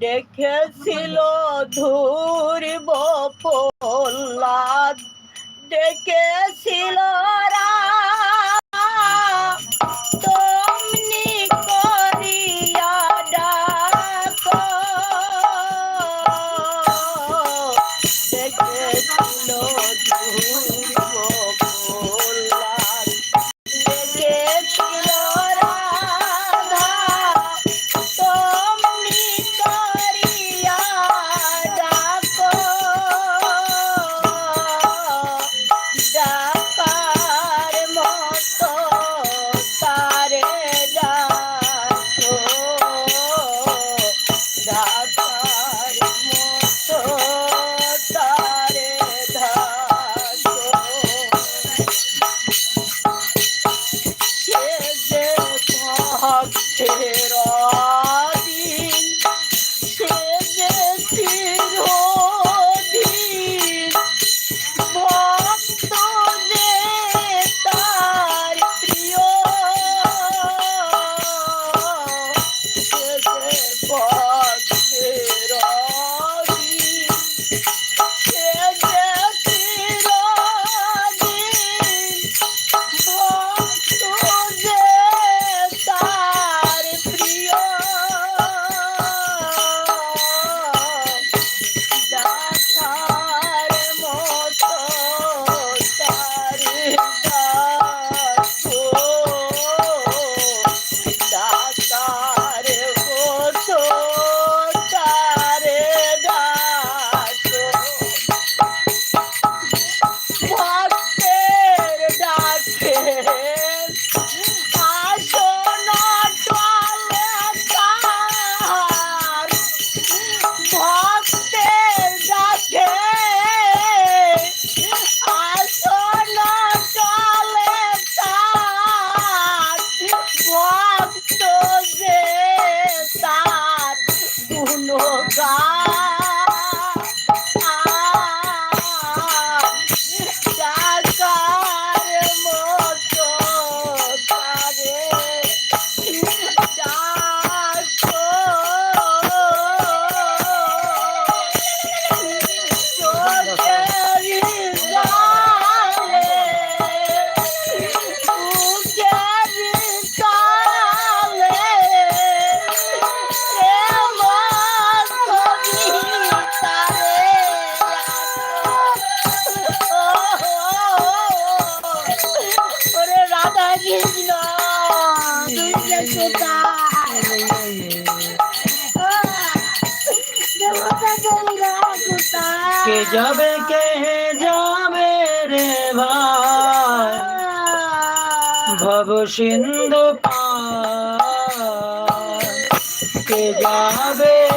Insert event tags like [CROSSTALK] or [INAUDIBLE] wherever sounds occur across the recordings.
দেখেছিল ধুরব পোল্লাদ দেখেছিল রা যাবে কে যাবে রে ভাই? ভব সিন্ধু পা কে যাবে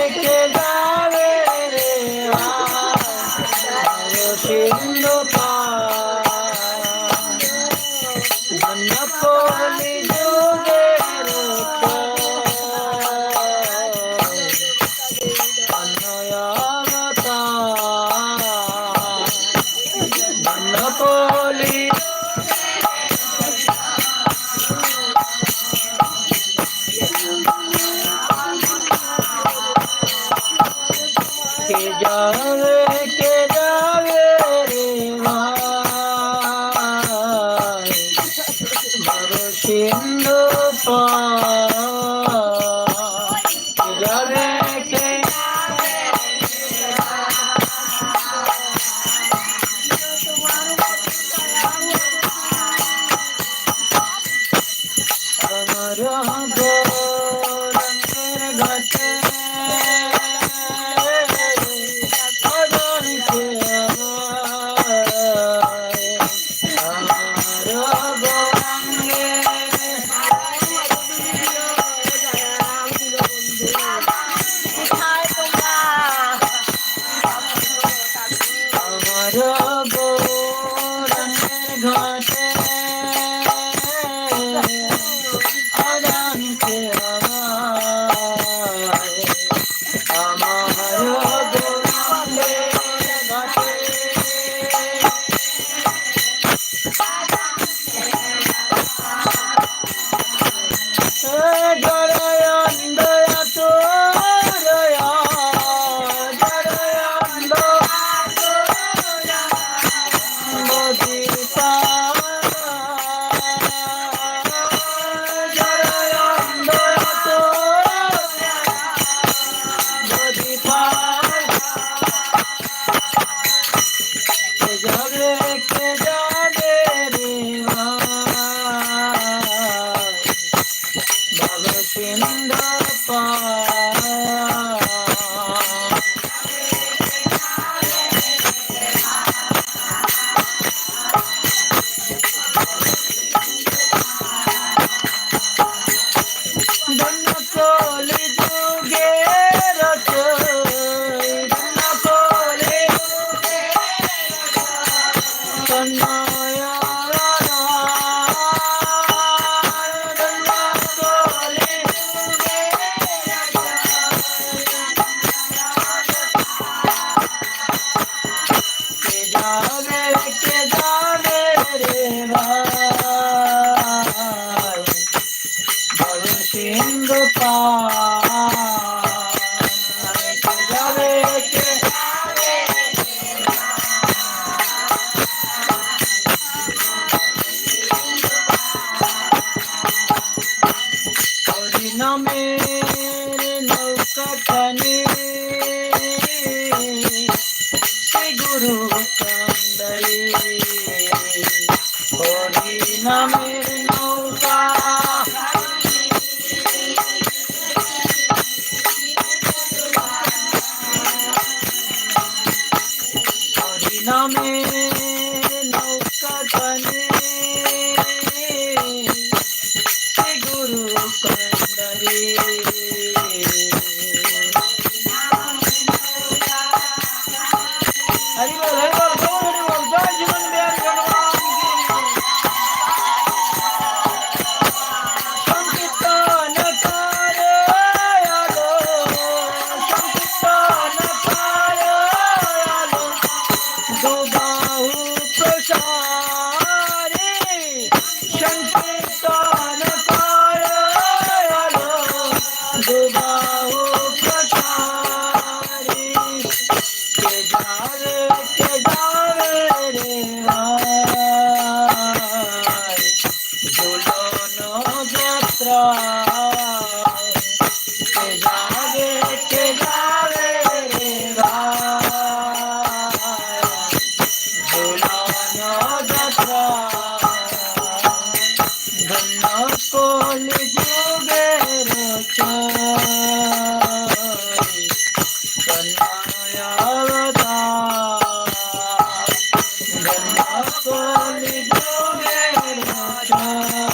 加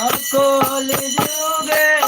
ধন্য কলি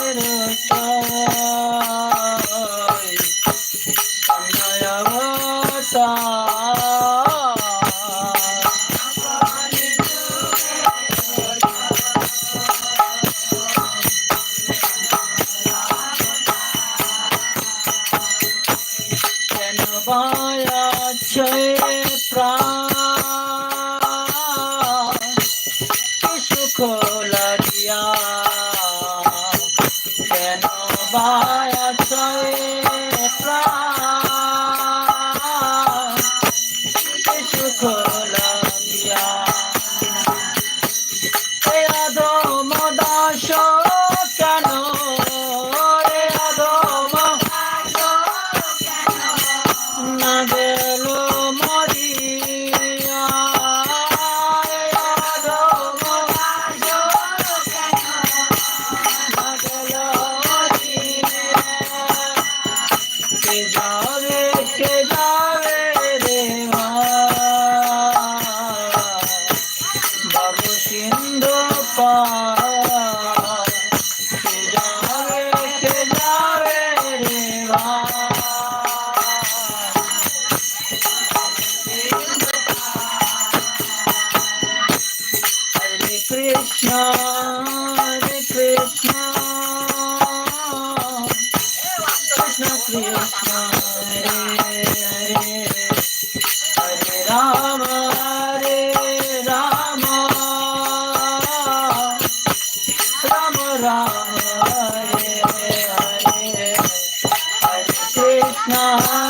Bye. [LAUGHS]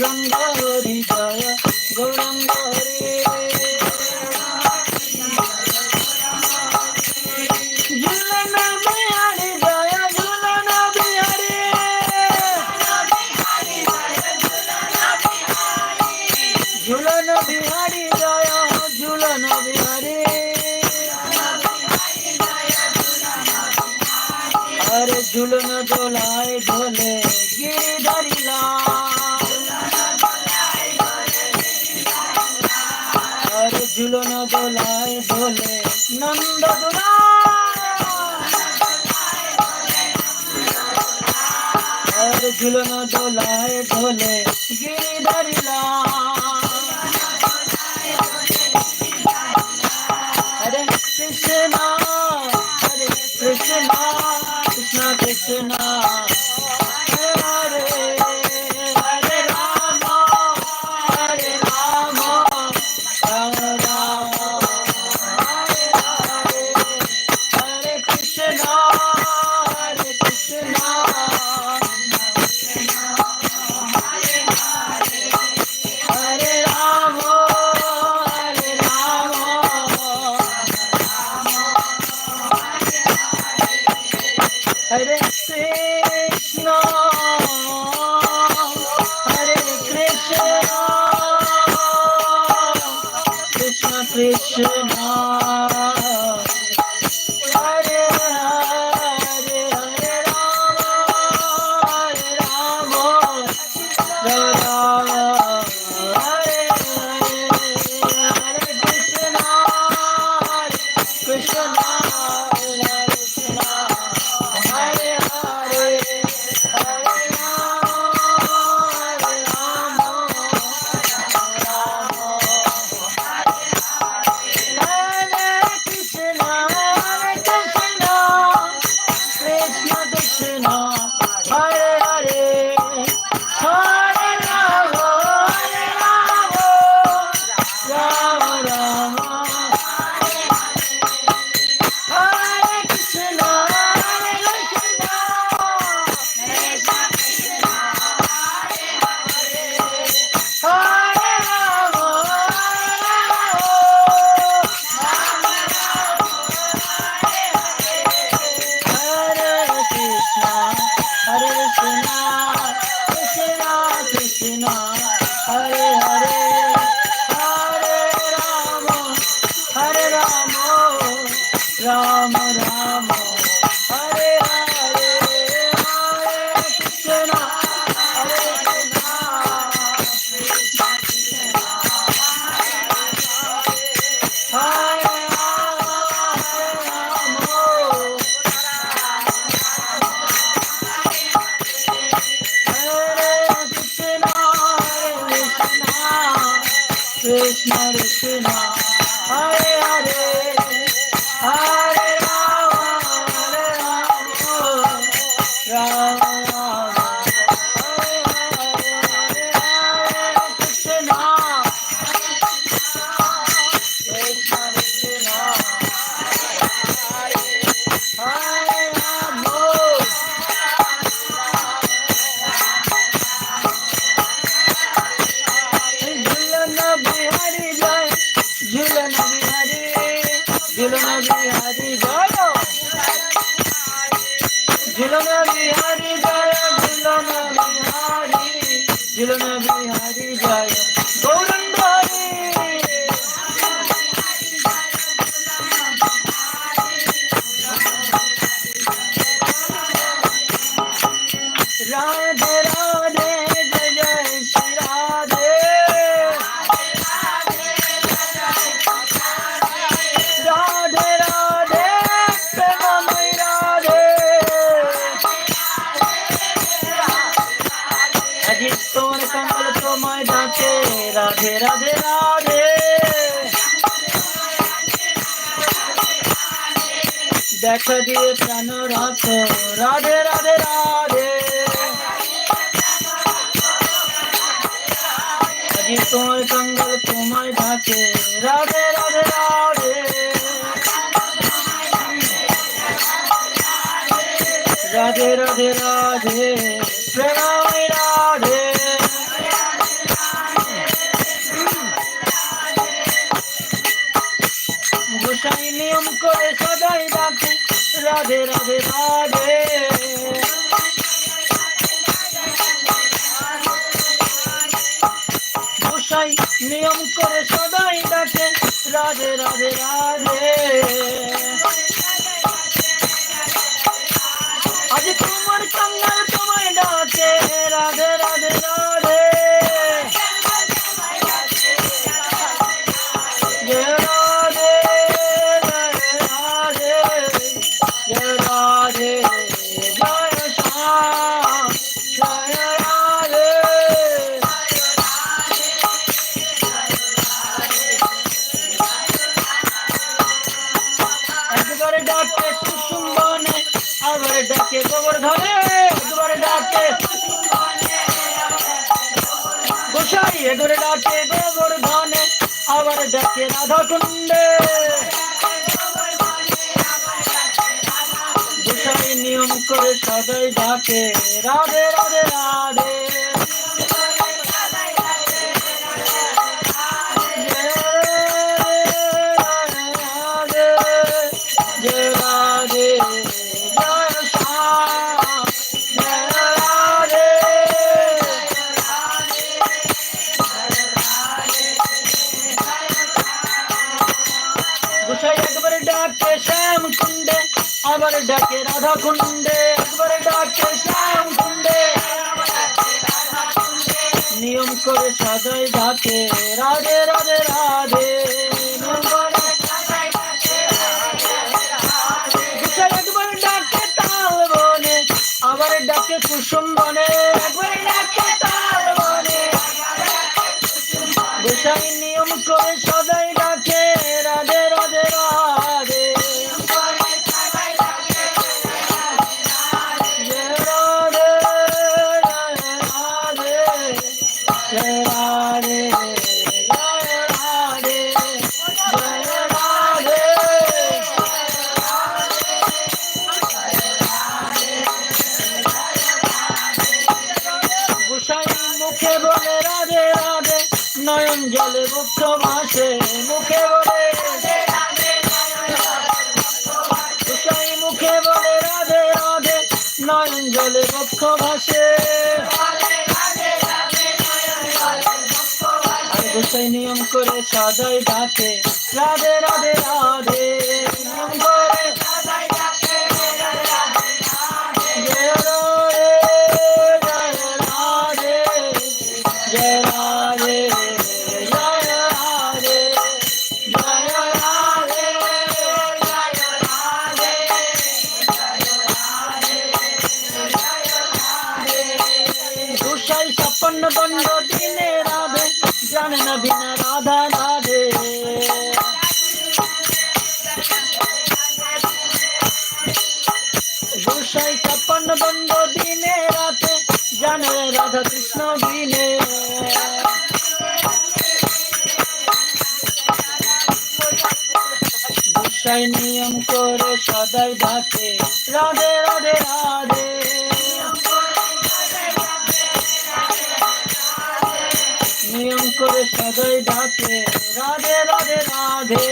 গৌরঙ্গ ঝুলন দোলায় ঢোলে। রাধে রাধে রাধে। দেখা দিয়ে প্রাণ রাখো রাধে রাধে রাধে। আজি তোমার কঙ্গল তোমায় ডাকে, রাধে রাধে রাধে। রাধে রাধে রাধে প্রেমায় রাধে রাধে রাধে। গোসাই নিয়ম করে সদাই ডাকে রাধে রাধে রাধে। ગઈ ગાતે રાધે રાધે રાધે ডাকে রাধা কুণ্ডে, একবার ডাকে শ্যাম কুণ্ডে। নিয়ম করে সাজাই ডাকে রাধে রাধে রাধে। একবার ডাকে তাল বনে, আবার ডাকে কুসুম বনে। একবার নিয়ম করে জলে মুক্ত মাসে মুখে বলে মুখে বলে রাধে রাধে নয়ন জলে মুক্ত ভাসে। গোসাই নিয়ম করে সাজাই ডাকে রাধে রাধে রাধে। সদাই ডাকে রাধে রাধে রাধে। নিয়ম করে সদাই ডাকে, রাধে রাধে রাধে।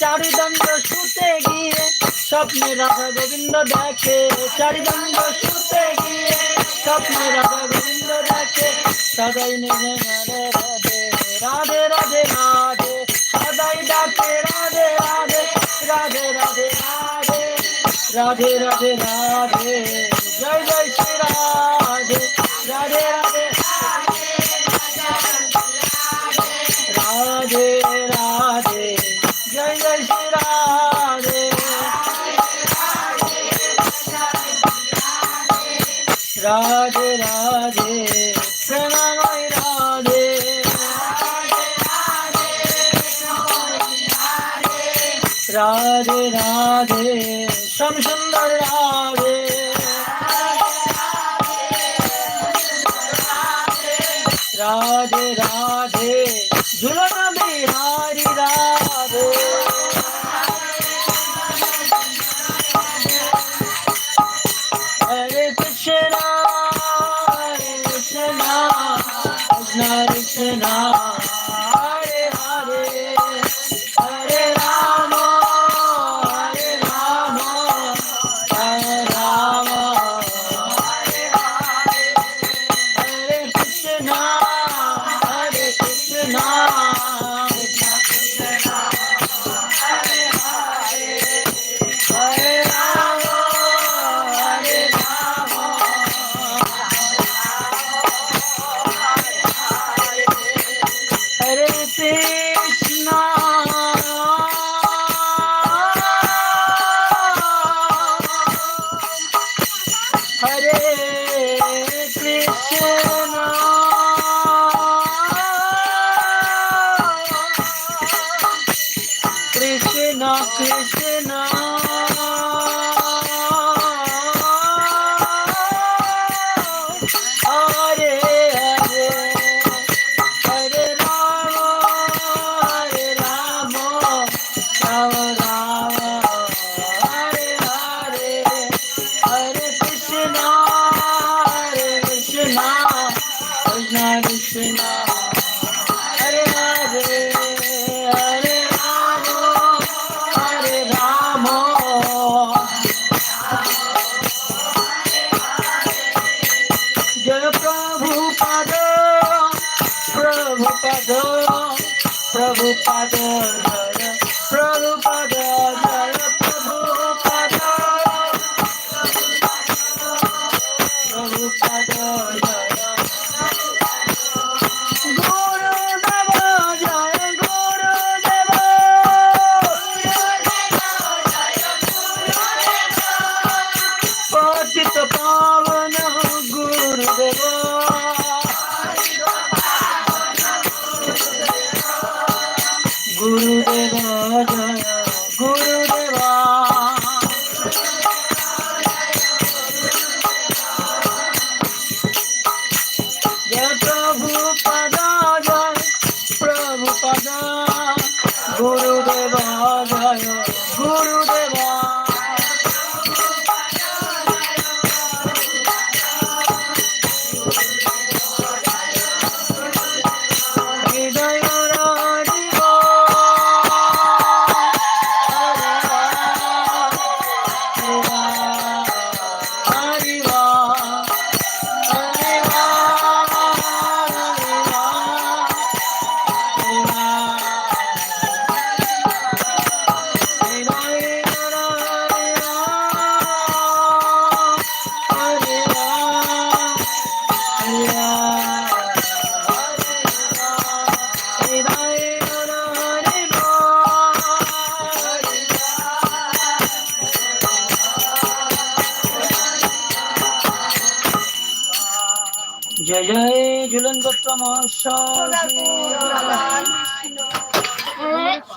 চারিদণ্ড শুতে গিয়ে, স্বপ্নে রাধা গোবিন্দ দেখে। চারিদণ্ড শুতে গিয়ে, স্বপ্নে রাধা গোবিন্দ দেখে। সদাই মানে রাধে রাধে রাধে রাধে। রাধে রাধে রাধে জয় জয় শ্রী রাধে রাধে রাধে রাধে রাধে জয় জয় শ্রী রাধে রাধে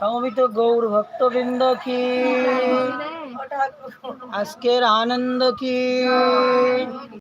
সমবেত গৌর ভক্তবৃন্দ কি? আজকের আনন্দ কি?